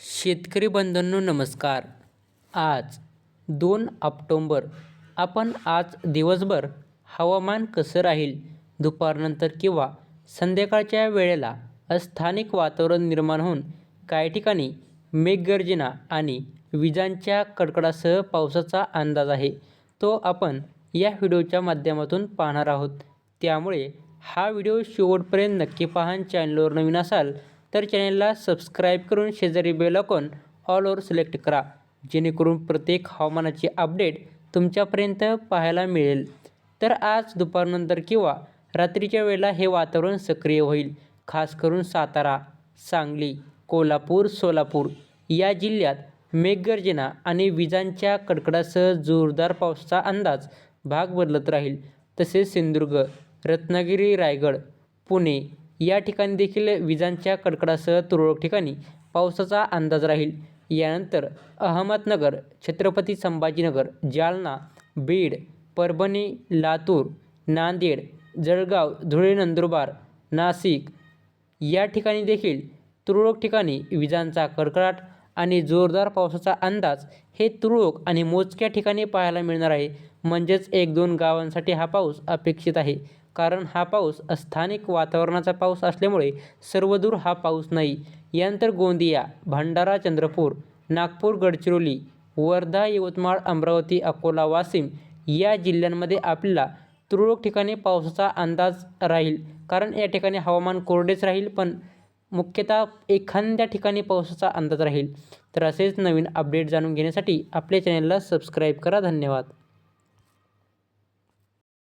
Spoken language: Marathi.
शेतकरी बंधूंनो नमस्कार. आज दोन ऑक्टोंबर. आपण आज दिवसभर हवामान कसं राहील दुपारनंतर किंवा संध्याकाळच्या वेळेला स्थानिक वातावरण निर्माण होऊन काही ठिकाणी मेघगर्जना आणि विजांच्या कडकडासह पावसाचा अंदाज आहे तो आपण या व्हिडिओच्या माध्यमातून पाहणार आहोत. त्यामुळे हा व्हिडिओ शेवटपर्यंत नक्की पाहान चॅनलवर नवीन असाल तर चॅनलला सबस्क्राईब करून शेजारी बेल आयकॉन ऑलवर सिलेक्ट करा जेणेकरून प्रत्येक हवामानाची अपडेट तुमच्यापर्यंत पाहायला मिळेल. तर आज दुपारनंतर किंवा रात्रीच्या वेळेला हे वातावरण सक्रिय होईल खास करून सातारा सांगली कोल्हापूर सोलापूर या जिल्ह्यात मेघगर्जना आणि विजांच्या कडकडासह जोरदार पावसाचा अंदाज भाग बदलत राहील. तसेच सिंधुदुर्ग रत्नागिरी रायगड पुणे या ठिकाणी देखील विजांच्या कडकडासह तुरळक ठिकाणी पावसाचा अंदाज राहील. यानंतर अहमदनगर छत्रपती संभाजीनगर जालना बीड परभणी लातूर नांदेड जळगाव धुळे नंदुरबार नाशिक या ठिकाणी देखील तुरळक ठिकाणी विजांचा कडकडाट आणि जोरदार पावसाचा अंदाज हे तुरळक आणि मोजक्या ठिकाणी पाहायला मिळणार आहे. म्हणजेच एक दोन गावांसाठी हा पाऊस अपेक्षित आहे. कारण हा पाऊस स्थानिक वातावरणाचा पाऊस असल्यामुळे सर्वदूर हा पाऊस नाही. यानंतर गोंदिया भंडारा चंद्रपूर नागपूर गडचिरोली वर्धा यवतमाळ अमरावती अकोला वाशिम या जिल्ह्यांमध्ये आपल्याला तुरळक ठिकाणी पावसाचा अंदाज राहील. कारण या ठिकाणी हवामान कोरडेच राहील पण मुख्यतः एखाद्या ठिकाणी पावसाचा अंदाज राहील. तर असेच नवीन अपडेट जाणून घेण्यासाठी आपल्या चॅनलला सबस्क्राईब करा. धन्यवाद.